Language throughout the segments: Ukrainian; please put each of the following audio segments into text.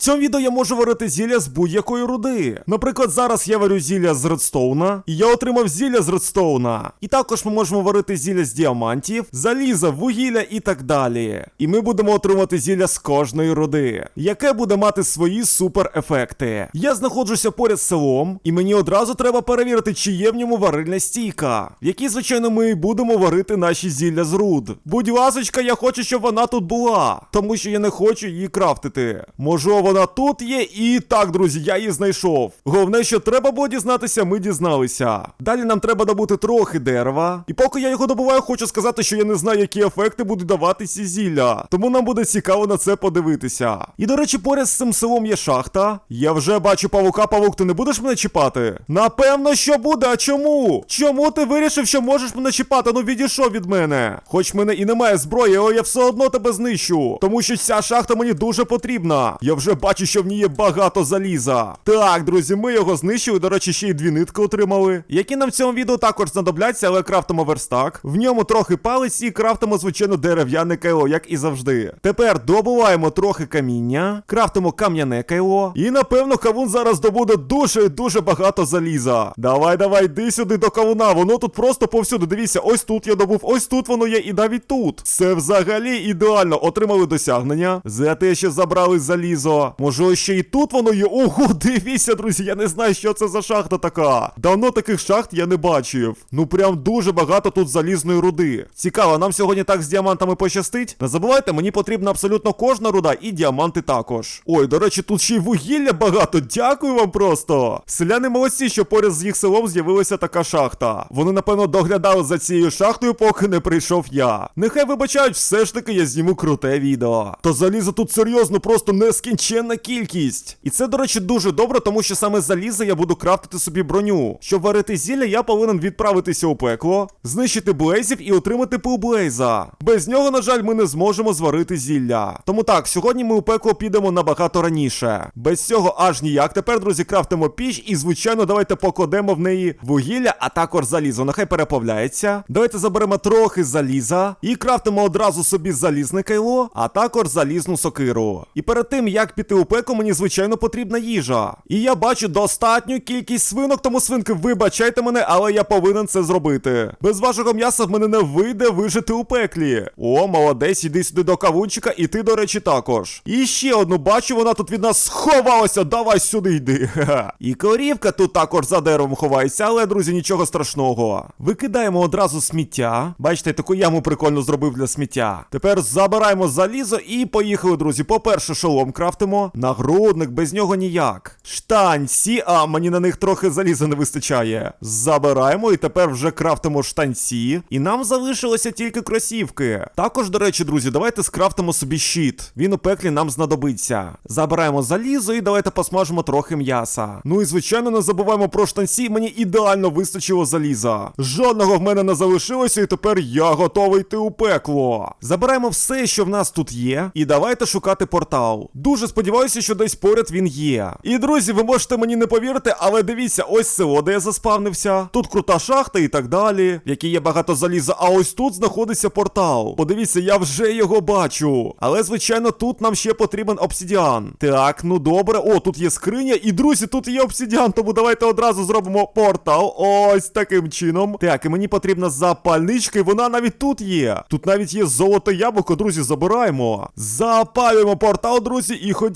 Цьому відео я можу варити зілля з будь-якої руди. Наприклад, зараз я варю зілля з редстоуна, і я отримав зілля з редстоуна. І також ми можемо варити зілля з діамантів, заліза, вугілля і так далі. І ми будемо отримати зілля з кожної руди, яке буде мати свої супер ефекти. Я знаходжуся поряд з селом, і мені одразу треба перевірити, чи є в ньому варильна стійка, в якій, звичайно, ми будемо варити наші зілля з руд. Будь ласочка, я хочу, щоб вона тут була, тому що я не хочу її крафтити. Може, вона тут є, і так, друзі, я її знайшов. Головне, що треба було дізнатися, ми дізналися. Далі нам треба добути трохи дерева. І поки я його добуваю, хочу сказати, що я не знаю, які ефекти будуть давати ці зілля. Тому нам буде цікаво на це подивитися. І до речі, поряд з цим селом є шахта. Я вже бачу павука, павук, ти не будеш мене чіпати? Напевно, що буде, а чому? Чому ти вирішив, що можеш мене чіпати? Ну відійшов від мене. Хоч в мене і немає зброї, але я все одно тебе знищу. Тому що ця шахта мені дуже потрібна. Я вже бачу, що в ній є багато заліза. Так, друзі, ми його знищили. До речі, ще й дві нитки отримали. Які нам в цьому відео також знадобляться, але крафтимо верстак. В ньому трохи палиці і крафтимо, звичайно, дерев'яне кайло, як і завжди. Тепер добуваємо трохи каміння, крафтимо кам'яне кайло. І напевно кавун зараз добуде дуже дуже багато заліза. Давай, давай, йди сюди до кавуна. Воно тут просто повсюди. Дивіться, ось тут я добув, ось тут воно є, і навіть тут. Це взагалі ідеально. Отримали досягнення. За те, що забрали залізо. Може, ще і тут воно є. Ого, дивіться, друзі, я не знаю, що це за шахта така. Давно таких шахт я не бачив. Ну прям дуже багато тут залізної руди. Цікаво, нам сьогодні так з діамантами пощастить. Не забувайте, мені потрібна абсолютно кожна руда і діаманти також. Ой, до речі, тут ще й вугілля багато. Дякую вам просто. Селяни молодці, що поряд з їх селом з'явилася така шахта. Вони, напевно, доглядали за цією шахтою, поки не прийшов я. Нехай вибачають, все ж таки я зніму круте відео. То заліза тут серйозно, просто нескінченна кількість. І це, до речі, дуже добре, тому що саме заліза я буду крафтити собі броню. Щоб варити зілля, я повинен відправитися у пекло, знищити блейзів і отримати пилблейза. Без нього, на жаль, ми не зможемо зварити зілля. Тому так, сьогодні ми у пекло підемо набагато раніше. Без цього аж ніяк. Тепер, друзі, крафтимо піч і, звичайно, давайте покладемо в неї вугілля, а також залізо. Нехай переплавляється. Давайте заберемо трохи заліза і крафтимо одразу собі залізне кайло, а також залізну сокиру. І перед тим, як піти у пекло, мені, звичайно, потрібна їжа. І я бачу достатню кількість свинок, тому свинки, вибачайте мене, але я повинен це зробити. Без вашого м'яса в мене не вийде вижити у пеклі. О, молодець, іди сюди до кавунчика, і ти, до речі, також. І ще одну бачу, вона тут від нас сховалася. Давай сюди йди. І корівка тут також за деревом ховається, але, друзі, нічого страшного. Викидаємо одразу сміття. Бачите, таку яму прикольно зробив для сміття. Тепер забираємо залізо і поїхали, друзі. По-перше, шолом крафтимо. Нагрудник, без нього ніяк. Штанці, а мені на них трохи заліза не вистачає. Забираємо і тепер вже крафтимо штанці. І нам залишилося тільки кросівки. Також, до речі, друзі, давайте скрафтимо собі щит. Він у пеклі нам знадобиться. Забираємо залізо і давайте посмажимо трохи м'яса. Ну і звичайно, не забуваємо про штанці. Мені ідеально вистачило заліза. Жодного в мене не залишилося, і тепер я готовий йти у пекло. Забираємо все, що в нас тут є, і давайте шукати портал. Дуже сподіваюся, що десь поряд він є. І друзі, ви можете мені не повірити, але дивіться, ось село, де я заспавнився. Тут крута шахта і так далі, в якій є багато заліза. А ось тут знаходиться портал. Подивіться, я вже його бачу. Але, звичайно, тут нам ще потрібен обсидіан. Так, ну добре. О, тут є скриня. І друзі, тут є обсидіан, тому давайте одразу зробимо портал. Ось таким чином. Так, і мені потрібна запальничка, і вона навіть тут є. Тут навіть є золоте яблуко, друзі, забираємо. Запалюємо портал, друзі, і ходімо.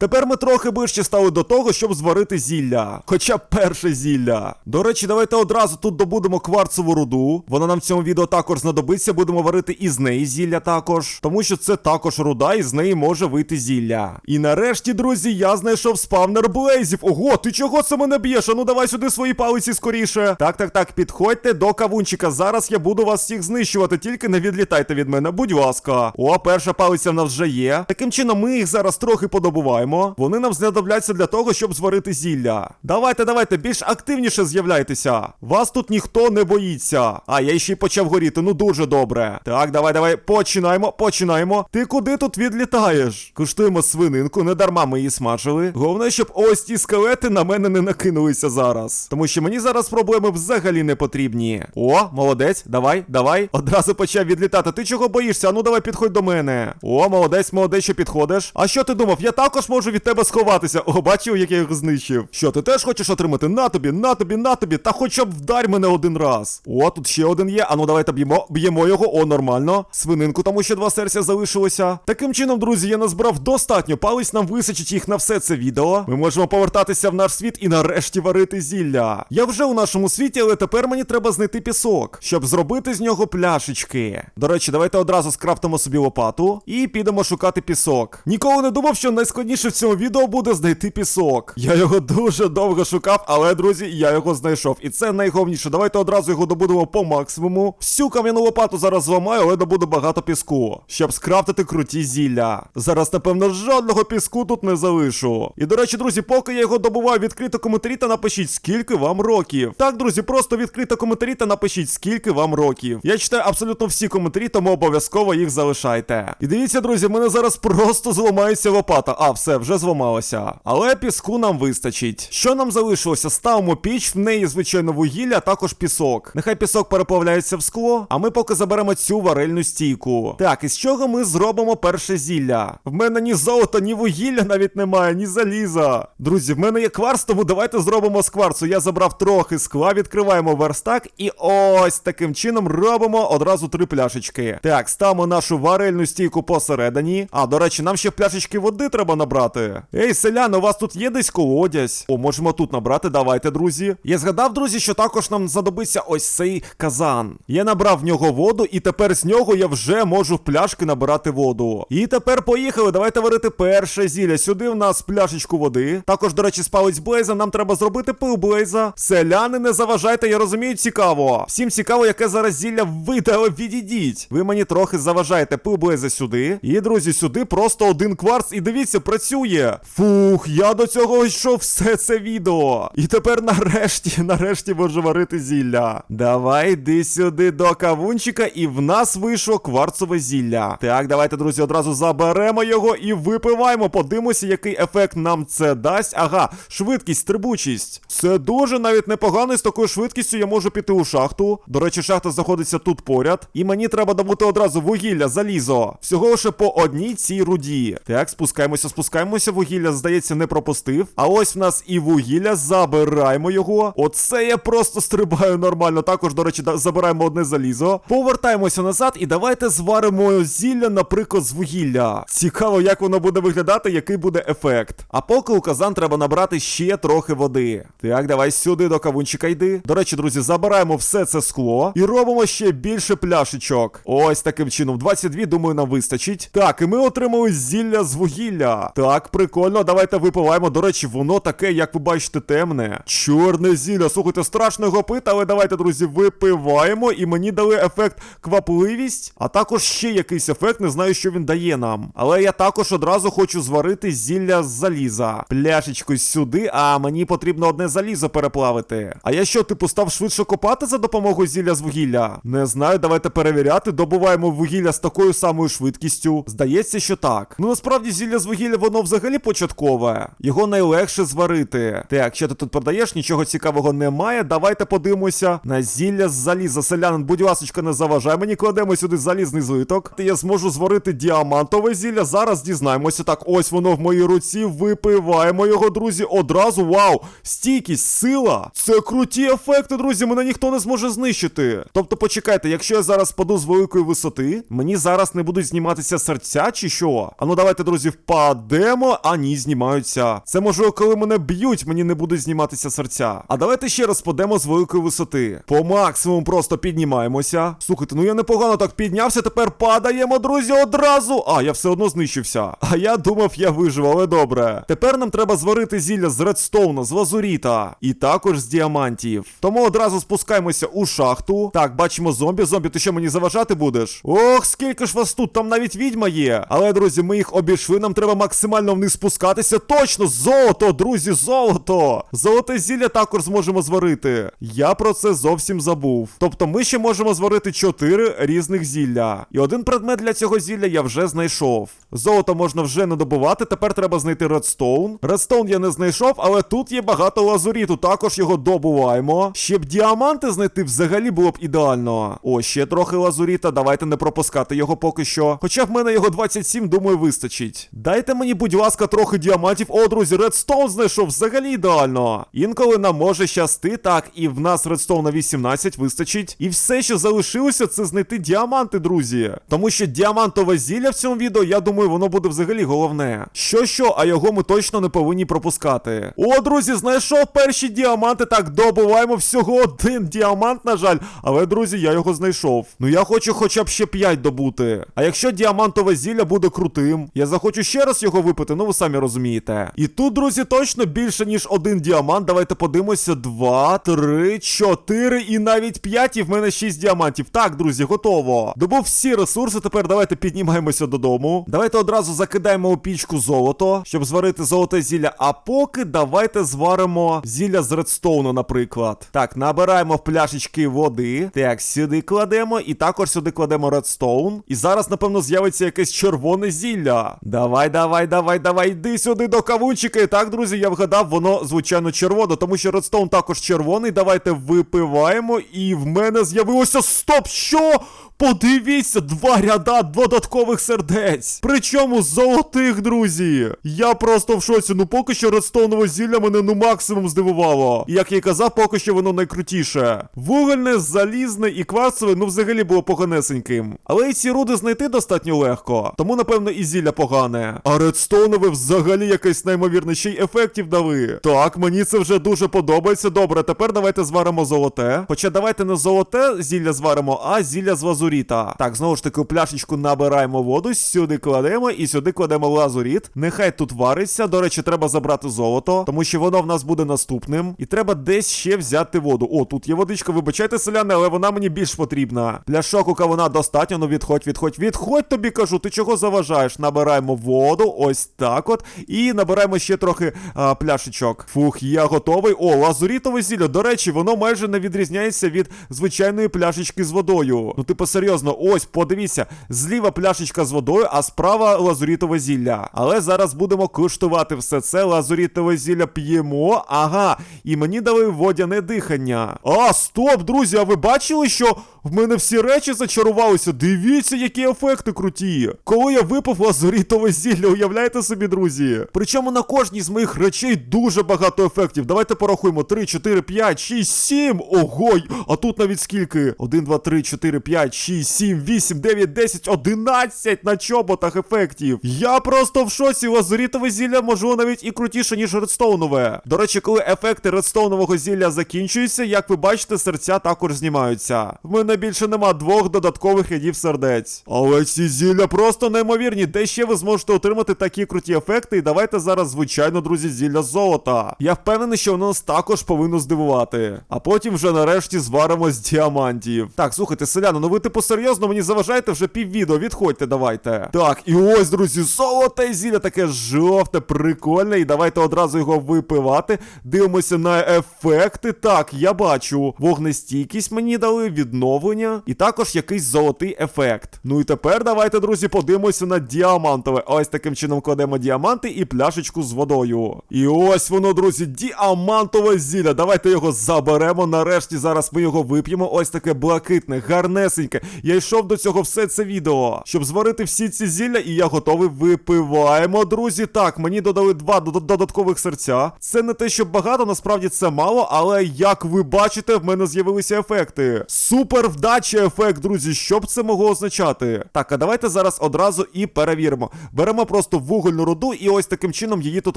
Тепер ми трохи ближче стали до того, щоб зварити зілля. Хоча перше зілля. До речі, давайте одразу тут добудемо кварцеву руду. Вона нам в цьому відео також знадобиться. Будемо варити із неї зілля також. Тому що це також руда, і з неї може вийти зілля. І нарешті, друзі, я знайшов спавнер блейзів. Ого, ти чого це мене б'єш? А ну давай сюди свої палиці скоріше. Так, так, так, підходьте до кавунчика. Зараз я буду вас всіх знищувати, тільки не відлітайте від мене, будь ласка. О, перша палиця в нас вже є. Таким чином, ми їх зараз трохи подобуваємо. Вони нам знадобляться для того, щоб зварити зілля. Давайте, давайте, більш активніше з'являйтеся. Вас тут ніхто не боїться. А, я ще й почав горіти, ну дуже добре. Так, давай, давай, починаємо, починаємо. Ти куди тут відлітаєш? Куштуємо свининку, не дарма ми її смажили. Головне, щоб ось ті скелети на мене не накинулися зараз. Тому що мені зараз проблеми взагалі не потрібні. О, молодець, давай, давай. Одразу почав відлітати. Ти чого боїшся? Ну давай підходь до мене. О, молодець, молодець, що підходиш. А що ти думав? Думав, я також можу від тебе сховатися. О, бачив, як я його знищив. Що, ти теж хочеш отримати? На тобі, на тобі, на тобі, та хоча б вдарь мене один раз. О, тут ще один є. Ану, давайте б'ємо, б'ємо його. О, нормально. Свининку, тому ще два серця залишилося. Таким чином, друзі, я назбирав достатньо. Палець нам височить їх на все це відео. Ми можемо повертатися в наш світ і нарешті варити зілля. Я вже у нашому світі, але тепер мені треба знайти пісок, щоб зробити з нього пляшечки. До речі, давайте одразу скрафтимо собі лопату і підемо шукати пісок. Ніколи не думав, що найскладніше в цьому відео буде знайти пісок. Я його дуже довго шукав, але друзі, я його знайшов. І це найголовніше. Давайте одразу його добудемо по максимуму. Всю кам'яну лопату зараз зламаю, але добуду багато піску, щоб скрафтити круті зілля. Зараз, напевно, жодного піску тут не залишу. І до речі, друзі, поки я його добуваю, відкрито коментарі та напишіть, скільки вам років. Так, друзі, просто відкрито коментарі та напишіть, скільки вам років. Я читаю абсолютно всі коментарі, тому обов'язково їх залишайте. І дивіться, друзі, в мене зараз просто зламається лопата. А, все, вже зламалося. Але піску нам вистачить. Що нам залишилося? Ставимо піч, в неї, звичайно, вугілля, а також пісок. Нехай пісок переплавляється в скло, а ми поки заберемо цю варильну стійку. Так, і з чого ми зробимо перше зілля? В мене ні золота, ні вугілля навіть немає, ні заліза. Друзі, в мене є кварц, тому давайте зробимо з кварцу. Я забрав трохи скла, відкриваємо верстак, і ось таким чином робимо одразу три пляшечки. Так, ставимо нашу варильну стійку посередині. А, до речі, нам ще пляшечки води треба набрати. Ей, селяни, у вас тут є десь колодязь? О, можемо тут набрати, давайте, друзі. Я згадав, друзі, що також нам знадобиться ось цей казан. Я набрав в нього воду, і тепер з нього я вже можу в пляшки набирати воду. І тепер поїхали. Давайте варити перше зілля. Сюди в нас пляшечку води. Також, до речі, спалець Блейза. Нам треба зробити пил Блейза. Селяни, не заважайте, я розумію, цікаво. Всім цікаво, яке зараз зілля вийде, але відійдіть. Ви мені трохи заважаєте. Пил Блейза сюди. І, друзі, сюди просто один кварц. І дивіться, працює. Фух, я до цього йшов все це відео. І тепер нарешті, нарешті можу варити зілля. Давай, йди сюди до кавунчика, і в нас вийшло кварцове зілля. Так, давайте, друзі, одразу заберемо його і випиваємо. Подивимося, який ефект нам це дасть. Ага, швидкість, стрибучість. Це дуже навіть непогано. і З такою швидкістю я можу піти у шахту. До речі, шахта знаходиться тут поряд. І мені треба добути одразу вугілля, залізо. Всього лише по одній цій руді. Так, спускаємося, спускаємося. Вугілля, здається, не пропустив. А ось в нас і вугілля. Забираємо його. Оце я просто стрибаю нормально. Також, до речі, забираємо одне залізо. Повертаємося назад і давайте зваримо зілля, наприклад, з вугілля. Цікаво, як воно буде виглядати, який буде ефект. А поки у казан треба набрати ще трохи води. Так, давай сюди до кавунчика йди. До речі, друзі, забираємо все це скло і робимо ще більше пляшечок. Ось таким чином. 22, думаю, нам вистачить. Так, і ми отримали зілля з вугілля. Так, прикольно, давайте випиваємо. До речі, воно таке, як ви бачите, темне. Чорне зілля. Слухайте, страшно його пити, але давайте, друзі, випиваємо. І мені дали ефект квапливість, а також ще якийсь ефект, не знаю, що він дає нам. Але я також одразу хочу зварити зілля з заліза. Пляшечку сюди, а мені потрібно одне залізо переплавити. А я що, типу, став швидше копати за допомогою зілля з вугілля? Не знаю, давайте перевіряти. Добуваємо вугілля з такою самою швидкістю. Здається, що так. Ну насправді зілля з вугілля, воно взагалі початкове. Його найлегше зварити. Так, що ти тут продаєш? Нічого цікавого немає. Давайте подивимося на зілля з заліза. Селянин, будь ласочка, не заважай мені кладемо сюди залізний злиток. Я зможу зварити діамантове зілля. Зараз дізнаємося. Так, ось воно в моїй руці. Випиваємо його, друзі. Одразу. Вау! Стійкість, сила. Це круті ефекти, друзі. Мене ніхто не зможе знищити. Тобто, почекайте, якщо я зараз паду з великої висоти, мені зараз не будуть зніматися серця чи що? А ну давайте, друзі, впадемо. А ні, знімаються. Це можливо, коли мене б'ють, мені не будуть зніматися серця. А давайте ще раз падемо з великої висоти. По максимуму просто піднімаємося. Слухайте, ну я непогано так піднявся, тепер падаємо, друзі, одразу. А, я все одно знищився. А я думав, я вижив, але добре. Тепер нам треба зварити зілля з редстоуна, з лазуріта. І також з діамантів. Тому одразу спускаємося у шахту. Так, бачимо зомбі. Зомбі, ти що мені заважати будеш? Ох, скільки ж вас тут, там навіть відьма є. Але, друзі, ми їх обійшли, нам треба максимально вниз спускатися. Точно, золото, друзі, золото! Золоте зілля також зможемо зварити. Я про це зовсім забув. Тобто ми ще можемо зварити чотири різних зілля. І один предмет для цього зілля я вже знайшов. Золото можна вже не добувати, тепер треба знайти редстоун. Редстоун я не знайшов, але тут є багато лазуріту, також його добуваємо. Щоб діаманти знайти взагалі було б ідеально. О, ще трохи лазуріта, давайте не пропускати його поки що. Хоча в мене його 27, думаю, вистачить. Дайте мені, будь ласка, трохи діамантів. О, друзі, редстоун знайшов взагалі ідеально. Інколи нам може щасти, так, і в нас редстоуна 18 вистачить. І все, що залишилося, це знайти діаманти, друзі. Тому що діамантове зілля в цьому відео, я думаю, воно буде взагалі головне. Що що, а його ми точно не повинні пропускати. О, друзі, знайшов перші діаманти. Так, добуваємо всього один діамант, на жаль. Але, друзі, я його знайшов. Ну я хочу хоча б ще 5 добути. А якщо діамантове зілля буде крутим, я захочу ще раз його випити, ну ви самі розумієте. І тут, друзі, точно більше, ніж один діамант. Давайте подивимося. Два, три, чотири і навіть п'ять. І в мене шість діамантів. Так, друзі, готово. Добув всі ресурси. Тепер давайте піднімаємося додому. Давайте одразу закидаємо у пічку золото, щоб зварити золоте зілля. А поки давайте зваримо зілля з редстоуну, наприклад. Так, набираємо в пляшечки води. Так, сюди кладемо, і також сюди кладемо редстоун. І зараз, напевно, з'явиться якесь червоне зілля. Давай, давай, давай, давай, йди сюди до кавунчика. І так, друзі, я вгадав, воно звичайно червоне, тому що редстоун також червоний. Давайте випиваємо. І в мене з'явилося стоп! Що? Подивіться, два ряда додаткових сердець. Причому золотих, друзі. Я просто в шоці. Ну поки що редстоунове зілля мене ну максимум здивувало. Як я й казав, поки що воно найкрутіше. Вугільне, залізне і кварцеве, ну взагалі було поганесеньким. Але і ці руди знайти достатньо легко. Тому, напевно, і зілля погане. А редстоунове взагалі якесь неймовірне, ще й ефектів дали. Так, мені це вже дуже подобається. Добре, тепер давайте зваримо золоте. Хоча давайте не золоте зілля зваримо, а зілля з лазуріта. Так, знову ж таки, пляшечку набираємо воду, сюди кладемо і сюди кладемо лазуріт. Нехай тут вариться. До речі, треба забрати золото, тому що воно в нас буде наступним. І треба десь ще взяти воду. О, тут є водичка, вибачайте, селяни, але вона мені більш потрібна. Пляшок у кавуна достатньо, ну відходь, відходь, відходь тобі кажу, ти чого заважаєш? Набираємо воду, ось так от. І набираємо ще трохи а, пляшечок. Фух, я готовий. О, лазурітове зілля. До речі, воно майже не відрізняється від звичайної пляшечки з водою. Ну, типу, серйозно, ось, подивіться, зліва пляшечка з водою, а справа лазурітове зілля. Але зараз будемо куштувати все це. Лазурітове зілля п'ємо. Ага, і мені дали водяне дихання. А, стоп, друзі, а ви бачили, що в мене всі речі зачарувалися? Дивіться, які ефекти круті. Коли я випив лазурітове зілля, уявляєте собі, друзі? Причому на кожній з моїх речей дуже багато ефектів. Давайте порахуємо: 3, 4, 5, 6, 7. Ого, а тут навіть скільки? 1, 2, 3, 4, 5, 6, 7, 8, 9, 10, 11 на чоботах ефектів. Я просто в шоці. Лазурітове зілля можливо навіть і крутіше, ніж редстоунове. До речі, коли ефекти редстоунового зілля закінчуються, як ви бачите, серця також знімаються. В мене більше нема двох додаткових рядів сердець. Але ці зілля просто неймовірні. Де ще ви зможете отримати такі круті ефекти? І давайте зараз, звичайно, друзі, зілля золота. Я впевнений, що воно нас також повинно здивувати. А потім вже нарешті зваримо з діамантів. Так, слухайте, селяни, ну ви типу серйозно мені заважаєте вже піввідео. Відходьте, давайте. Так, і ось, друзі, золоте зілля таке жовте, прикольне. І давайте одразу його випивати. Дивимося на ефекти. Так, я бачу. Вогнестійкість мені дали, відновлення. І також якийсь золотий ефект. Ну і тепер давайте, друзі, подивимося на діамантове. Ось таким чином кладемо діаманти і пляшечку з водою. І ось воно, друзі, діамантове зілля. Давайте його заберемо. Нарешті зараз ми його вип'ємо. Ось таке блакитне, гарнесеньке. Я йшов до цього все це відео, щоб зварити всі ці зілля, і я готовий випиваємо, друзі. Так, мені додали два додаткових серця. Це не те, що багато, насправді це мало, але як ви бачите, в мене з'явилися ефекти. Супер вдача ефект, друзі. Що б це могло означати? Так, а давайте зараз одразу і перевіримо. Беремо просто вугільну руду і ось таким чином її тут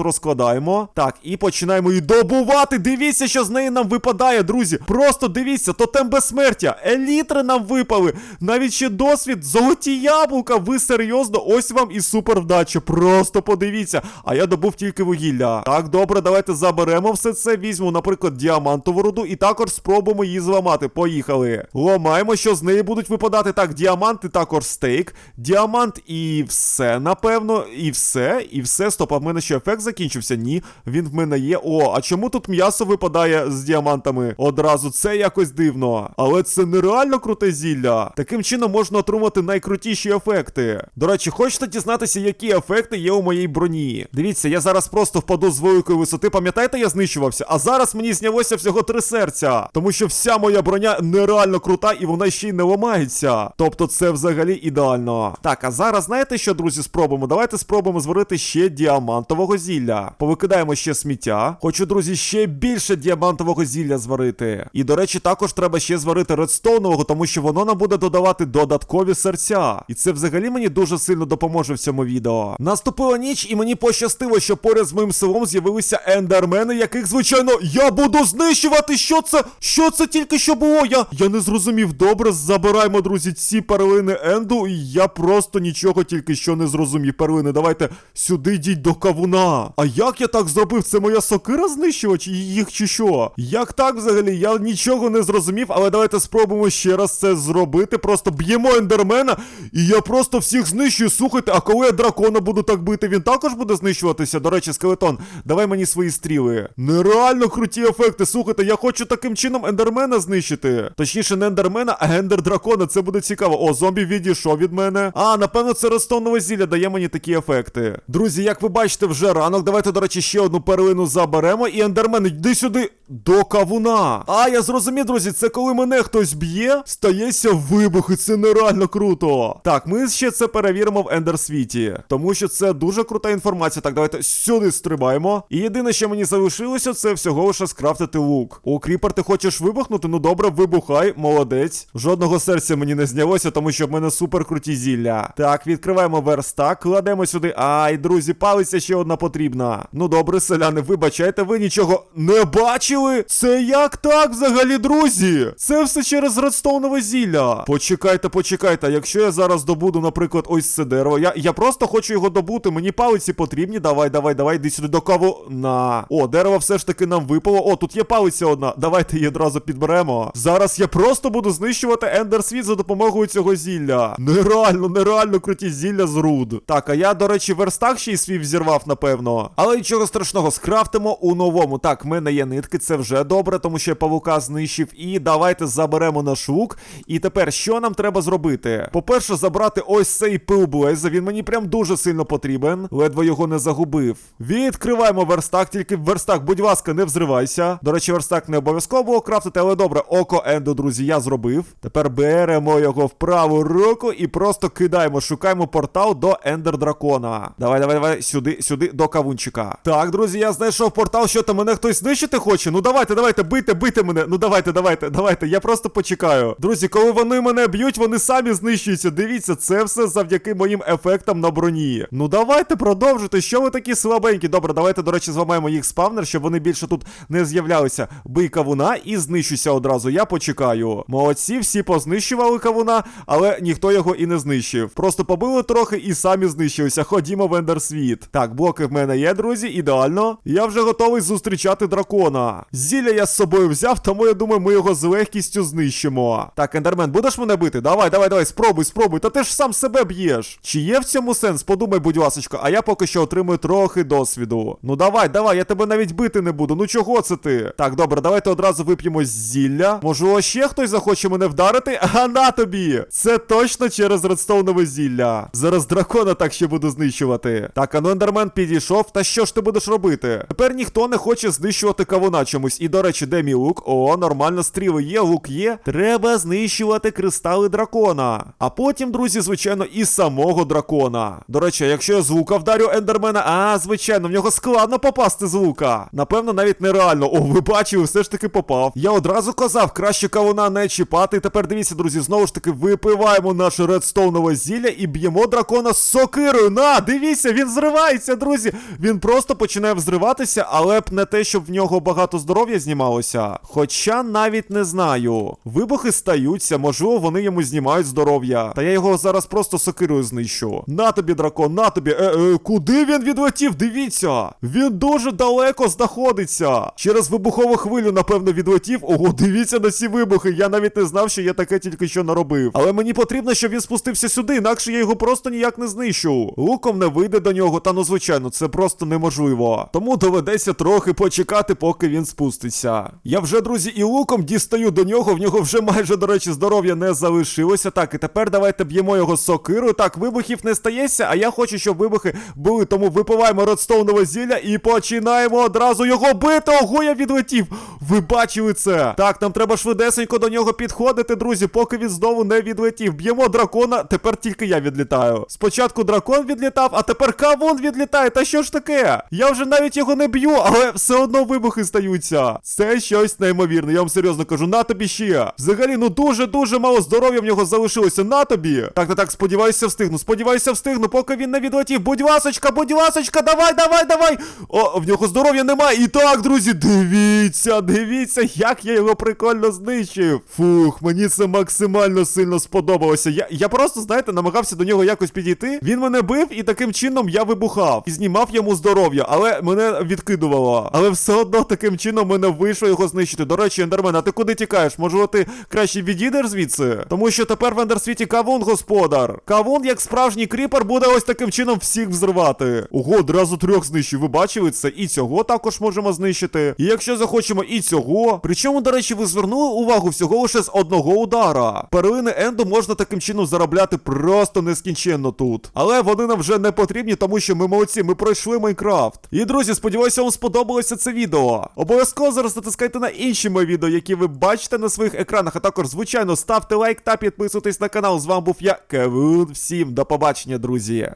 розкладаємо. Так, і починаємо її добувати. Дивіться, що з неї нам випадає, друзі. Просто дивіться, тотем безсмертя. Елітри нам випали. Навіть ще досвід, золоті яблука. Ви серйозно? Ось вам і супер вдача. Просто подивіться. А я добув тільки вугілля. Так, добре, давайте заберемо все це. Візьму, наприклад, діамантову руду і також спробуємо її зламати. Поїхали. Ломаємо, що з неї будуть випадати. Так, діаманти, також стейк. Діамант і все, напевно. І все, і все. Стоп, а в мене ще ефект закінчився? Ні, він в мене є. О, а чому тут м'ясо випадає з діамантами? Одразу це якось дивно. Але це нереально круте зілля. Таким чином можна отримати найкрутіші ефекти. До речі, хочете дізнатися, які ефекти є у моїй броні? Дивіться, я зараз просто впаду з великої висоти. Пам'ятаєте, я знищувався? А зараз мені знялося всього три серця. Тому що вся моя броня нереально крута. Крута, і вона ще й не ламається. Тобто це взагалі ідеально. Так, а зараз знаєте що, друзі, спробуємо? Давайте спробуємо зварити ще діамантового зілля. Повикидаємо ще сміття. Хочу, друзі, ще більше діамантового зілля зварити. І, до речі, також треба ще зварити редстоунового, тому що воно нам буде додавати додаткові серця. І це взагалі мені дуже сильно допоможе в цьому відео. Наступила ніч, і мені пощастило, що поряд з моїм селом з'явилися ендермени, яких, звичайно, я буду знищувати. Що це? Що це тільки що було? Я, я не зрозумів. Добре, забираємо, друзі, ці перлини енду, і я просто нічого тільки що не зрозумів. Перлини, давайте сюди йдіть до кавуна. А як я так зробив? Це моя сокира знищувач їх чи що? Як так взагалі? Я нічого не зрозумів, але давайте спробуємо ще раз це зробити. Просто б'ємо ендермена, і я просто всіх знищую. Слухайте, а коли я дракона буду так бити, він також буде знищуватися. До речі, скелетон, давай мені свої стріли. Нереально круті ефекти. Слухайте, я хочу таким чином ендермена знищити. Точніше, не ендермена, а ендер дракона. Це буде цікаво. О, зомбі відійшов від мене. А, напевно, це рестонове зілля дає мені такі ефекти. Друзі, як ви бачите, вже ранок. Давайте, до речі, ще одну перлину заберемо. І ендермен, йди сюди до кавуна. А, я зрозумів, друзі, це коли мене хтось б'є, стається вибух, і це нереально круто. Так, ми ще це перевіримо в ендерсвіті, тому що це дуже крута інформація. Так, давайте сюди стрибаємо. І єдине, що мені залишилося, це всього лише скрафтити лук. О, кріпер, ти хочеш вибухнути? Ну добре, вибухай, молодець. Жодного серця мені не знялося, тому що в мене супер круті зілля. Так, відкриваємо верстак, кладемо сюди. Ай, друзі, палиця ще одна потрібна. Ну добре, селяни, вибачайте, ви нічого не бачили? Це як так взагалі, друзі? Це все через редстоунове зілля. Почекайте, почекайте. Якщо я зараз добуду, наприклад, ось це дерево. Я, я просто хочу його добути. Мені палиці потрібні. Давай, давай, давай, йди сюди до каву. На. О, дерево все ж таки нам випало. О, тут є палиця одна. Давайте її одразу підберемо. Зараз я просто буду знищувати ендерсвіт за допомогою цього зілля. Нереально, нереально круті зілля з руд. Так, а я, до речі, верстак ще й свій взірвав, напевно. Але нічого страшного, скрафтимо у новому. Так, в мене є нитки, це вже добре, тому що я павука знищив. І давайте заберемо наш лук. І тепер що нам треба зробити? По-перше, забрати ось цей пил Блейза. Він мені прям дуже сильно потрібен. Ледве його не загубив. Відкриваємо верстак, тільки верстак, будь ласка, не взривайся. До речі, верстак не обов'язково було крафтити, але добре, око Енду, друзі, я зробив. Тепер беремо його в праву руку і просто кидаємо, шукаємо портал до Ендер Дракона. Давай, давай, давай, сюди, сюди, до кавунчика. Так, друзі, я знайшов портал, що там мене хтось знищити хоче. Ну давайте, давайте, бийте, бийте мене. Ну давайте, давайте, давайте. Я просто почекаю. Друзі, коли вони мене б'ють, вони самі знищуються. Дивіться, це все завдяки моїм ефектам на броні. Ну давайте продовжуйте. Що ви такі слабенькі? Добре, давайте, до речі, зламаємо їх спавнер, щоб вони більше тут не з'являлися. Бий кавуна і знищуйся одразу. Я почекаю. Молодці, всі познищували кавуна, але ніхто його і не знищив. Просто побили трохи і самі знищилися. Ходімо в ендерсвіт. Так, блоки в мене є, друзі, ідеально. Я вже готовий зустрічати дракона. Зілля я з собою взяв, тому я думаю, ми його з легкістю знищимо. Так, ендермен, будеш мене бити? Давай, давай, давай, спробуй, спробуй. Та ти ж сам себе б'єш. Чи є в цьому сенс? Подумай, будь ласочка, а я поки що отримую трохи досвіду. Ну давай, давай, я тебе навіть бити не буду. Ну чого це ти? Так, добре, давайте одразу вип'ємо зілля. Можливо, ще хтось захоче мене вдарити? А на тобі! Це точно через редстоунове зілля. Зараз дракона так ще буду знищувати. Так, а ну ендермен підійшов. Та що ж ти будеш робити? Тепер ніхто не хоче знищувати кавуна чомусь. І до речі, де мій лук? О, нормально, стріли є, лук є. Треба знищувати кристали дракона. А потім, друзі, звичайно, і самого дракона. До речі, якщо я з лука вдарю ендермена, а, звичайно, в нього складно попасти з лука. Напевно, навіть нереально. О, ви бачили, все ж таки попав. Я одразу казав, краще кавуна не чіпати. І тепер дивіться, друзі, знову ж таки випиваємо наше редстоунове зілля і б'ємо дракона з сокирою. На, дивіться, він зривається, друзі. Він просто починає взриватися, але б не те, щоб в нього багато здоров'я знімалося. Хоча навіть не знаю. Вибухи стаються, можливо, вони йому знімають здоров'я. Та я його зараз просто сокирою знищу. На тобі, дракон, на тобі. Е, е, куди він відлетів? Дивіться. Він дуже далеко знаходиться. Через вибухову хвилю, напевно, відлетів. Ого, дивіться на ці вибухи. Я навіть не знав, що я таке тільки що наробив. Але мені потрібно, щоб він спустився сюди, інакше я його просто ніяк не знищу. Луком не вийде до нього, та ну звичайно, це просто неможливо. Тому доведеться трохи почекати, поки він спуститься. Я вже, друзі, і луком дістаю до нього. В нього вже майже, до речі, здоров'я не залишилося. Так, і тепер давайте б'ємо його сокирою. Так, вибухів не стається, а я хочу, щоб вибухи були. Тому випиваємо редстоунове зілля і починаємо одразу його бити. Ого, я відлетів. Ви бачили це? Так, нам треба швидесенько до нього підходити, друзі, поки він знову не відлетів. Б'ємо дракона, тепер тільки я відлітаю. Спочатку дракон відлітав, а тепер кавун відлітає. Та що ж таке? Я вже навіть його не б'ю, але все одно вибухи стаються. Це щось неймовірне, я вам серйозно кажу, на тобі ще. Взагалі, ну дуже-дуже мало здоров'я в нього залишилося. На тобі. Так, так, так, сподіваюся, встигну. Сподіваюся, встигну, поки він не відлетів. Будь ласочка, будь ласочка, давай, давай, давай. О, в нього здоров'я немає. І так, друзі, дивіться, дивіться, як я його прикольно знищив. Фух, мені це максимально сильно сподобалося. Я, я просто, знаєте, намагався до нього якось підійти. Він мене бив, і таким чином я вибухав і знімав йому здоров'я, але мене відкидувало. Але все одно таким чином мене вийшло його знищити. До речі, Ендермен, а ти куди тікаєш? Можливо, ти краще відійдеш звідси? Тому що тепер в ендерсвіті кавун господар. Кавун, як справжній кріпер, буде ось таким чином всіх взривати. Ого, одразу трьох знищив. Ви бачили це? І цього також можемо знищити. І якщо захочемо, і цього. Причому, до речі, ви звернули увагу всього лише з одного удара. Перлини Енду можна таким чином заробляти просто нескінченно тут. Але вони нам вже не потрібні, тому що ми молодці, ми пройшли Майнкрафт. І друзі, сподіваюся, вам сподобалося це відео. Обов'язково зараз натискайте на інші мої відео, які ви бачите на своїх екранах. А також, звичайно, ставте лайк та підписуйтесь на канал. З вами був я, Кевун. Всім до побачення, друзі.